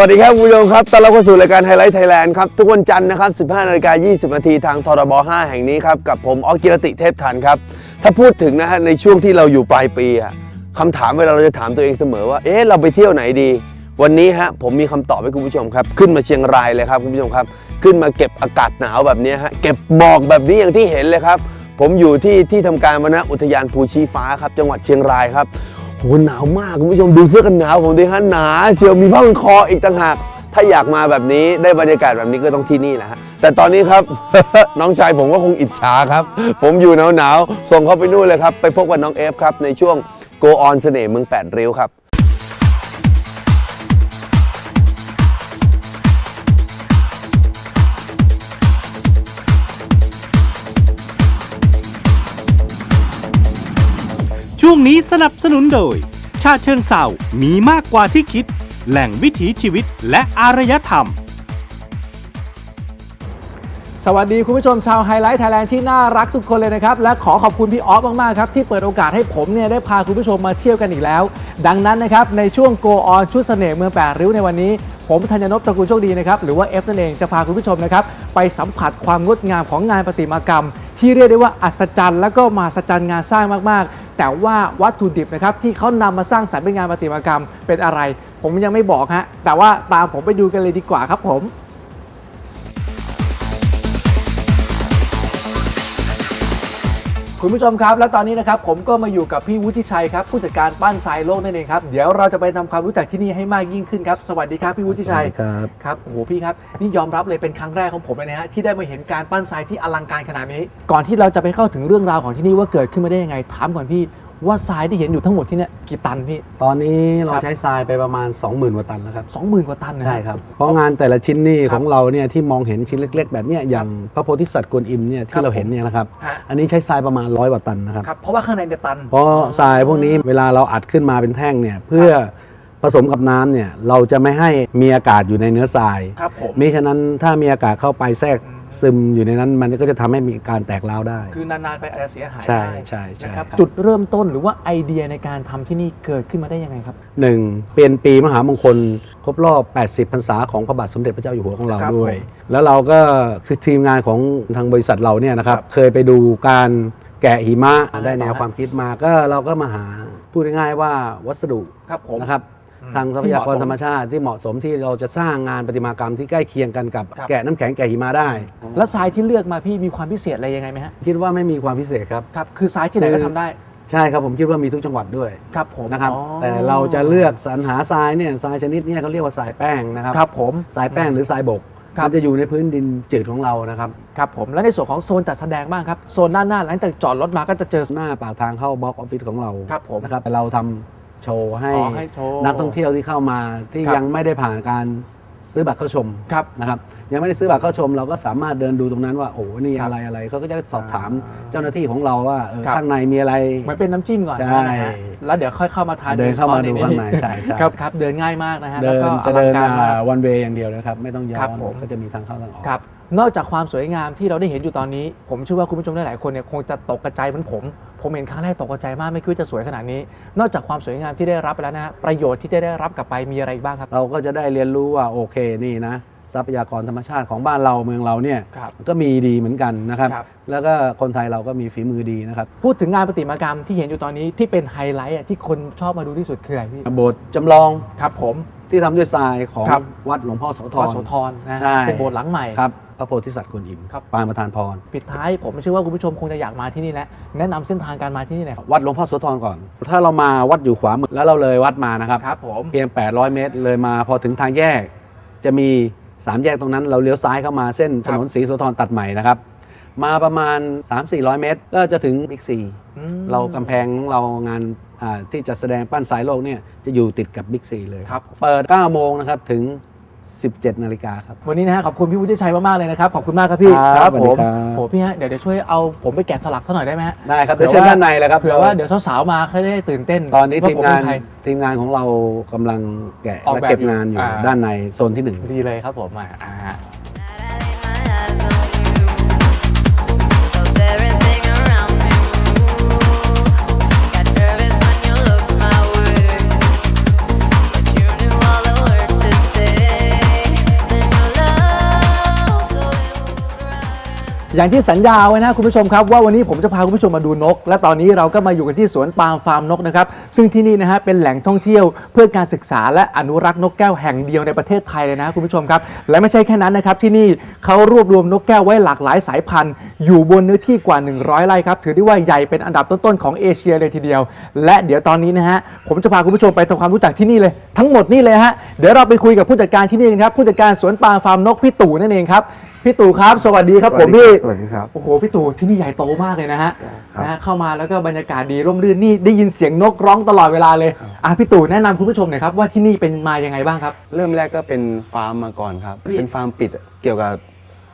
วัสดีครับคุณผู้ชมครับต้อนรับเข้าสู่รายการไฮไลท์ไทยแลนด์ครับ ทุกวันจันทร์นะครับ 15นาฬิกา20นาทีทางทรบ 5 แห่งนี้ครับ กับผมออกกิรติเทพทันครับ ถ้าพูดถึงนะฮะในช่วงที่เราอยู่ปลายปีอะคำถามเวลาเราจะถามตัวเองเสมอว่า เอ๊ะ เราไปเที่ยวไหนดี วันนี้ฮะผมมีคำตอบให้คุณผู้ชมครับ ขึ้นมาเชียงรายเลยครับคุณผู้ชมครับ ขึ้นมาเก็บอากาศหนาวแบบนี้ฮะเก็บหมอกแบบนี้อย่างที่เห็นเลยครับผมอยู่ที่ที่ทำการวรรณอุทยานภูชีฟ้าครับจังหวัดเชียงรายครับ โหหนาวมากคุณผู้ชมดูเสื้อกันหนาวผมดิฮะหนา เชียวมีผ้าพันคออีกต่างหาก ถ้าอยากมาแบบนี้ได้บรรยากาศแบบนี้ก็ต้องที่นี่แหละฮะแต่ตอนนี้ครับ น้องชายผมก็คงอิจฉาครับ ผมอยู่หนาวหนาวๆส่งเขาไปนู่นเลยครับ ไปพบกับน้องเอฟครับในช่วง Go On เสน่ห์เมืองแปดริ้วครับ ช่วงนี้สนับสนุนโดย ชาเชิงเศร้ามีมากกว่าที่คิด แหล่งวิถีชีวิตและอารยธรรม สวัสดีคุณผู้ชมชาวไฮไลท์ไทยแลนด์ที่น่ารักทุกคนเลยนะครับ และขอขอบคุณพี่ออฟมาก ๆ ครับ ที่เปิดโอกาสให้ผมเนี่ยได้พาคุณผู้ชมมาเที่ยวกันอีกแล้ว ดังนั้นนะครับ ในช่วง Go On ชุดเสน่ห์เมืองแปดริ้วในวันนี้ ผมธัญนพตระกูลโชคดีนะครับหรือว่าเอฟนั่นเองจะพาคุณผู้ชมนะครับไปสัมผัสความงดงามของงานประติมากรรม ที่เรียกได้ว่าอัศจรรย์และก็มหัศจรรย์งานสร้างมากๆ แต่ว่าวัตถุดิบนะครับที่เขานำมาสร้างสรรค์เป็นงานประติมากรรมเป็นอะไร ผมยังไม่บอกฮะแต่ว่าตามผมไปดูกันเลยดีกว่าครับผม คุณผู้ชมครับ และตอนนี้นะครับผมก็มาอยู่กับพี่วุฒิชัยครับผู้จัดการปั้นทรายโลกนั่นเองครับเดี๋ยวเราจะไปทำความรู้จักที่นี่ให้มากยิ่งขึ้นครับสวัสดีครับพี่วุฒิชัยสวัสดีครับ ครับโอ้โหพี่ครับนี่ยอมรับเลยเป็นครั้งแรกของผมเลยนะฮะที่ได้มาเห็นการปั้นทรายที่อลังการขนาดนี้ ก่อนที่เราจะไปเข้าถึงเรื่องราวของที่นี่ว่าเกิดขึ้นมาได้ยังไงถามก่อนพี่ ว่าทรายที่เห็นอยู่ทั้งหมดที่เนี่ยกี่ตันพี่ ตอนนี้เราครับใช้ทรายไปประมาณ 20,000กว่าตันแล้วครับสองหมื่นกว่าตันนะฮะใช่ครับเพราะงานแต่ละชิ้นนี่ครับของเราเนี่ยที่มองเห็นชิ้นเล็ก ๆ แบบเนี้ยอย่างพระโพธิสัตว์กวนอิมเนี่ยครัที่บเราเห็นเนี่ยนะครับฮะอันนี้ใช้ทรายประมาณร้อยกว่าตันนะครับครับเพราะว่าข้างในเนี่ยตัน เพราะทรายพวกนี้เวลาเราอัดขึ้นมาเป็นแท่งเนี่ยเพื่อผสมกับน้ำเนี่ยเราจะไม่ให้มีอากาศอยู่ในเนื้อทรายครับผมมิฉะนั้นถ้ามีอากาศเข้าไปแทรก ซึมอยู่ในนั้นมันก็จะทำให้มีการแตกร้าวได้ คือนานๆไปอาจจะเสียหายใช่ได้ใช่ใช่นะครับจุดเริ่มต้นหรือว่าไอเดียในการทำที่นี่เกิดขึ้นมาได้ยังไงครับ หนึ่งเป็นปีมหามงคล ครบรอบ 80 พรรษาของพระบาทสมเด็จพระเจ้าอยู่หัวของเราครับด้วยผมแล้วเราก็คือทีมงานของทางบริษัทเราเนี่ยนะครับครับเคยไปดูการแกะหิมะอะไรได้แนวต่อฮะความคิดมาก็เราก็มาหาพูดง่ายๆว่าวัสดุครับผม นะครับ ทางทรัพยากรธรรมชาติที่เหมาะสมที่เราจะสร้างงานประติมากรรมที่ใกล้เคียงกันกับครับแกะน้ำแข็งแกะหิมะได้ แล้วทรายที่เลือกมาพี่มีความพิเศษอะไรยังไงไหมฮะคิดว่าไม่มีความพิเศษครับครับคือทรายที่ไหนก็ทำได้ใช่ครับผมคิดว่ามีทุกจังหวัดด้วยครับผมนะครับอ๋อแต่เราจะเลือกสรรหาทรายเนี่ยทรายชนิดเนี้เขาเรียกว่าทรายแป้งนะครับครับผมทรายแป้งหรือทรายบกครับมันจะอยู่ในพื้นดินจืดของเรานะครับครับผมแล้วในส่วนของโซนจัดแสดงบ้างครับโซนด้านหน้าหลังจากจอดรถมาก็จะเจอหน้าปากทางเข้าบล็อกออฟฟิศของเราครับผมนะครับเราทำ โชว์ให้อ๋อให้โชว์นักท่องเที่ยวที่เข้ามาที่ครับยังไม่ได้ผ่านการซื้อบัตรเข้าชมครับนะครับยังไม่ได้ซื้อบัตรเข้าชม เราก็สามารถเดินดูตรงนั้นว่าโอ้โหนี่ครับอะไรอะไรเขาก็จะสอบถามเจ้าหน้าที่ของเราว่าเออครับ ข้างในมีอะไร เหมือนเป็นน้ำจิ้มก่อนใช่ นะฮะแล้วเดี๋ยวค่อยเข้ามาทานเดินเข้ามาดูตอข้างในใช่ใช่ครับครับ เดินง่ายมากนะฮะเดินแล้วก็จะเดินอลังการมาก วันเวย์อย่างเดียวนะครับ ไม่ต้องย้อครับนผม ก็จะมีทางเข้าทางออก ครับ นอกจากความสวยงามที่เราได้เห็นอยู่ตอนนี้ ผมเชื่อว่าคุณผู้ชมหลายๆคนเนี่ยคงจะตกกระจายเหมือนผม ผมเห็นครั้งแรกตกกระจายมากไม่คิดว่าจะสวยขนาดนี้ นอกจากความสวยงามที่ได้รับไปแล้วนะฮะประโยชน์ที่จะได้รับกลับไปมีอะไรอีกบ้างครับ เราก็จะได้เรียนรู้ว่าโอเคนี่นะทรัพยากรธรรมชาติของบ้านเราเมืองเราเนี่ยครับก็มีดีเหมือนกันนะครับ ครับ แล้วก็คนไทยเราก็มีฝีมือดีนะครับพูดถึงงานประติมากรรมที่เห็นอยู่ตอนนี้ที่เป็นไฮไลท์อะที่คนชอบมาดูที่สุดคืออะไรพี่โบสถ์จำลองครับผม ที่ทำด้วยทรายของครับ วัดหลวงพ่อโสธวัรดโสธรนะใช่ เป็นโบสถ์หลังใหม่ ครับ พระโพธิสัตว์กวนอิมครับ ปางประธานพร ปิดท้ายผมเชื่อว่าคุณผู้ชมคงจะอยากมาที่นี่แหละแนะนำเส้นทางการมาที่นี่หน่อยครับวัดหลวงพ่อโสธรก่อน ถ้าเรามาวัดอยู่ขวามือแล้วเราเลยวัดมานะครับ ครับผม เพียง 800 เมตร เลยมาพอถึงทางแยก จะมี 3 แยกตรงนั้น เราเลี้ยวซ้ายเข้ามาเส้นถนนศรีโสธรตัดใหม่นะครับ มาประมาณ 3-400 เมตร ก็จะถึงบิ๊กซี อืมเรากำแพงของเรางานอ่าที่จัดแสดงปั้นสายโลกเนี่ยจะอยู่ติดกับบิ๊กซีเลย ครับ เปิด 9 โมงนะครับ ถึง 17นาฬิกาครับ วันนี้นะฮะขอบคุณพี่วุฒิชัยมากๆเลยนะครับขอบคุณมากครับพี่ครับผมสวัสดีครับ โหพี่ฮะเดี๋ยวเดี๋ยวช่วยเอาผมไปแกะสลักเท่าหน่อยได้ไหมฮะ ได้ครับเดี๋ยวเชิญด้านในเลยครับเผื่อว่าเดี๋ยวสาวๆมาเขาจะได้ตื่นเต้นตอนนี้ว่ทีมผงานเป็ใคร ทีมงานของเรากำลังแกะออกและแบบเก็บอยู่งานอยู่อ่า ด้านในโซนที่หนึ่ง ดีเลยครับผมอ่าอ่า อย่างที่สัญญาไว้นะคุณผู้ชมครับว่าวันนี้ผมจะพาคุณผู้ชมมาดูนก และตอนนี้เราก็มาอยู่กันที่สวนปาล์มฟาร์มนกนะครับซึ่งที่นี่นะฮะเป็นแหล่งท่องเที่ยวเพื่อการศึกษาและอนุรักษ์นกแก้วแห่งเดียวในประเทศไทยเลยนะคุณผู้ชมครับและไม่ใช่แค่นั้นนะครับที่นี่เขารวบรวมนกแก้วไว้หลากหลายสายพันธุ์ อยู่บนเนื้อที่กว่า 100ไร่ครับถือได้ว่าใหญ่เป็นอันดับต้นๆของเอเชียเลยทีเดียว และเดี๋ยวตอนนี้นะฮะผมจะพาคุณผู้ชมไปทำความรู้จักที่นี่เลย ทั้งหมดนี่เลยฮะเดี๋ยวเราไปคุยกับผู้จัดการที่นี่กันครับผู้จัดการสวนปาล์มฟาร์มนกพี่ตู่นั่นเองครับ พี่ตู่ครับ สวัสดีครับผมพี่สวัสดีครับ โอ้โหพี่ตู่ที่นี่ใหญ่โตมากเลยนะฮะครับ นะฮะเข้ามาแล้วก็บรรยากาศดีร่มรื่นนี่ได้ยินเสียงนกร้องตลอดเวลาเลยอะพี่ตู่แนะนำคุณผู้ชมหน่อยครับว่าที่นี่เป็นมายังไงบ้างครับ เริ่มแรกก็เป็นฟาร์มมาก่อนครับ เป็นฟาร์มปิดเกี่ยวกับ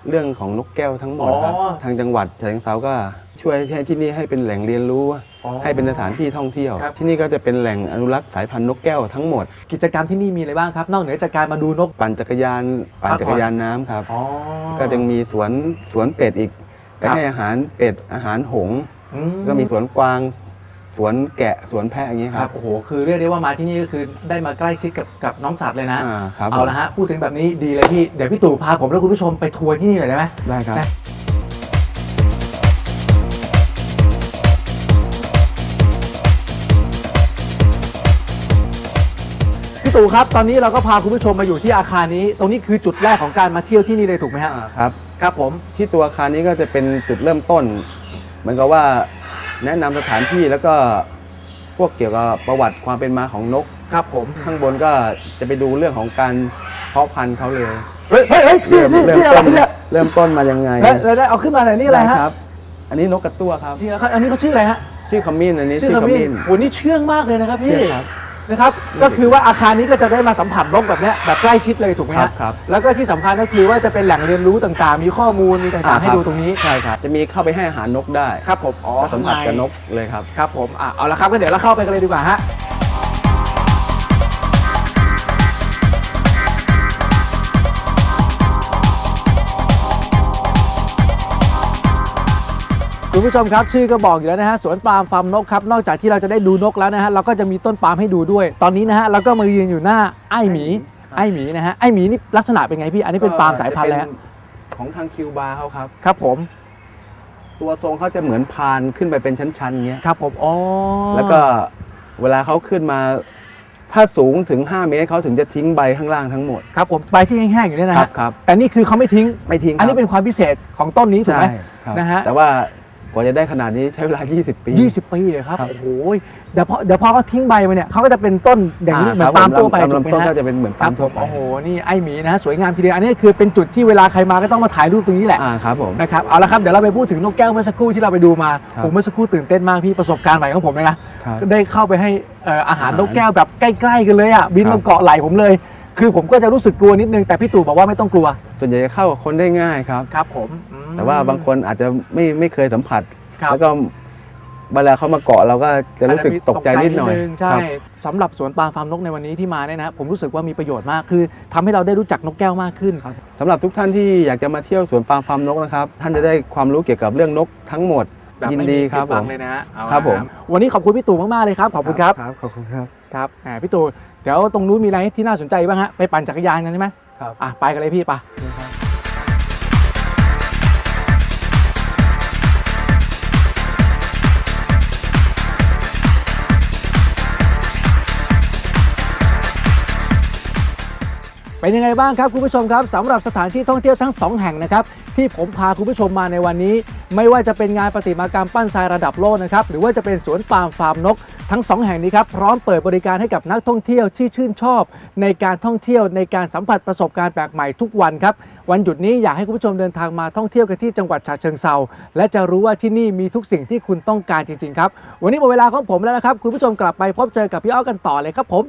เรื่องของนกแก้วทั้งหมดครับ อ๋อ ทางจังหวัดฉะเชิงเซาก็ ช่วยให้ที่นี่ให้เป็นแหล่งเรียนรู้อ๋อให้เป็นสถานที่ท่องเที่ยวครับที่นี่ก็จะเป็นแหล่งอนุรักษ์สายพันธุ์นกแก้วทั้งหมด กิจกรรมที่นี่มีอะไรบ้างครับ นอกเหนือจากการมาดูนก ปั่นจักรยานปั่นจักรยานน้ำครับอ๋อก็จะมีสวนสวนเป็ดอีกไปครับให้อาหารเป็ดอาหารหงส์อืก็มีสวนกวางสวนแกะสวนแพะอย่างนี้ยคครัรับบโอ้โหคือเรียกได้ว่ามาที่นี่ก็คือได้มาใกล้ชิดกับกับน้องสัตว์เลยนะอ่าครับเอาละฮะพูดถึงแบบนี้ดีเลยพี่เดี๋ยวพี่ตู่พาผมและคุณผู้ชมไปทัวร์ที่นี่หน่อยได้ไหมได้ครับ พี่ตู่ครับ ตอนนี้เราก็พาคุณผู้ชมมาอยู่ที่อาคารนี้ ตรงนี้คือจุดแรกของการมาเที่ยวที่นี่เลยถูกไหมฮะอ่าครับ ครับผม ที่ตัวอาคารนี้ก็จะเป็นจุดเริ่มต้น เหมือนกับว่าแนะนำสถานที่แล้วก็พวกเกี่ยวกับประวัติความเป็นมาของนก ครับผม ข้างบนก็จะไปดูเรื่องของการเพาะพันธุ์เขาเลย เฮ้ยเฮ้ยเฮ้ยเริ่มนี่เริ่มนี่อะไรต้นเนี่ยเริ่มต้นมายังไงแล้วแล้วได้เอาขึ้นมาหน่อยนี่อะไรฮะครับ อันนี้นกกระตั้วครับนี่ครับอันนี้เขาชื่ออะไรฮะชื่อขมิ้นอันนี้ชื่อชื่อขขมิ้นมิ้นโหนี่เชื่องมากเลยนะครับพี่ เชื่องครับ นะครับ ก็คือว่าอาคารนี้ก็จะได้มาสัมผัสนกแบบเนี้ยแบบใกล้ชิดเลยถูกไหมครัฮะบครับแล้วก็ที่สำคัญก็คือว่าจะเป็นแหล่งเรียนรู้ต่างๆ มีข้อมูลมีต่างๆ ให้ดูตรงนี้ใช่ครับ จะมีเข้าไปให้อาหารนกได้ครับผมอ๋อก็สัมผัสกับนกกเลยครับ ครับผมอะเอาละครับก็เดี๋ยวเราเข้าไปกันเลยดีกว่าฮะ คุณผู้ชมครับชื่อก็บอกอยู่แล้วนะฮะสวนปาล์มฟาร์มนกครับนอกจากที่เราจะได้ดูนกแล้วนะฮะเราก็จะมีต้นปาล์มให้ดูด้วย ตอนนี้นะฮะเราก็มายืนอยู่หน้าไอ้หมีไอ้หมีนะฮะไอ้หมีนี่ลักษณะเป็นไงพี่ อันนี้เป็นปาล์มสายพันธุ์แล้วจะเป็นของทางคิวบาร์เขาครับ ครับผม ตัวทรงเขาจะเหมือนพานขึ้นไปเป็นชั้นๆอย่างเงี้ยครับผมอ๋อแล้วก็เวลาเขาขึ้นมา ถ้าสูงถึง 5 เมตรเขาถึงจะทิ้งใบข้างล่างทั้งหมดครับผมใบที่แห้งๆอยู่เนี่ยนะครัฮะบครับแต่นี่คือเขาไม่ทิ้งไม่ทิ้งอันนี้เป็นความพิเศษของต้นนี้ถูกไหมใช่ครับนะฮะแต่ว่า กว่าจะได้ขนาดนี้ใช้เวลา 20 ปี 20 ปีเลยครับ ครับ โอ้โหเดี๋ยวพอเดี๋ยวพอเขาทิ้งใบมาเนี่ยเขาก็จะเป็นต้นอย่างนี้เหมือนครับปาล์มผทั่วไปถูกลำไหมต้นฮะก็จะเป็นเหมือนครัปาบล์มผทั่วมไปโอ้โห นี่ไอหมีนะฮะสวยงามทีเดียว อันนี้คือเป็นจุดที่เวลาใครมาก็ต้องมาถ่ายรูปตรงนี้แหละ อ่าครับผม นะครับ เอาละครับ เดี๋ยวเราไปพูดถึงนกแก้วเมื่อสักครู่ที่เราไปดูมา ครับ ผมเมื่อสักครู่ตื่นเต้นมากพี่ประสบการณ์ใหม่ของผมเลยนะ ครับก็ได้เข้าไปให้เอ่ออาหารอาหารนกแก้วแบบใกล้ๆกันเลยอะ บินครัมาบเกาะไหล่ผมเลย คือผมก็จะรู้สึกกลัวนิดนึง แต่พี่ตู่บอกว่าไม่ต้องกลัว ส่วนใหญ่จะเข้ากับคนได้ง่ายครับ ครับผมอืม แต่ว่าบางคนอาจจะไม่ไม่เคยสัมผัสครับแล้วก็เวลาเขามาเกาะเราก็จะรู้สึกตกใจนิดหน่อยใช่ครับสำหรับสวนปาล์มฟาร์มนกในวันนี้ที่มาเนี่ยนะ ผมรู้สึกว่ามีประโยชน์มากคือทำให้เราได้รู้จักนกแก้วมากขึ้นสำหรับทุกท่านที่อยากจะมาเที่ยวสวนปาล์มฟาร์มนกนะครับ ท่านจะได้ความรู้เกี่ยวกับเรื่องนกทั้งหมดแบบยินไม่ดีมีครับผิผหวัมงเลยนะฮะเอาครับผมนะวันนี้ขอบคุณพี่ตู่มากๆเลยครับ ขอบคุณครับครับขอบคุณครับครับแหมพี่ตู่เดี๋ยวตรงนู้นมีอะไรที่น่าสนใจบ้างฮะไปปั่นจักรยานกันใช่ไหมครับอะไปกันเลยพี่ไป เป็นยังไงบ้างครับคุณผู้ชมครับสำหรับสถานที่ท่องเที่ยวทั้ง 2 แห่งนะครับที่ผมพาคุณผู้ชมมาในวันนี้ ไม่ว่าจะเป็นงานประติมากรรมปั้นทรายระดับโลกนะครับหรือว่าจะเป็นสวนปาล์มฟาร์มนก ทั้ง 2 แห่งนี้ครับพร้อมเปิดบริการให้กับนักท่องเที่ยวที่ชื่นชอบ ในการท่องเที่ยวในการสัมผัสประสบการณ์แปลกใหม่ทุกวันครับวันหยุดนี้อยากให้คุณผู้ชมเดินทางมาท่องเที่ยวกันที่จังหวัดฉะเชิงเซาและจะรู้ว่าที่นี่มีทุกสิ่งที่คุณต้องการจริงๆครับวันนี้หมดเวลาของผมแล้วนะครับคุณผู้ชมกลับไปพบเจอกับพี่อ้อกันต่อเลยครับผม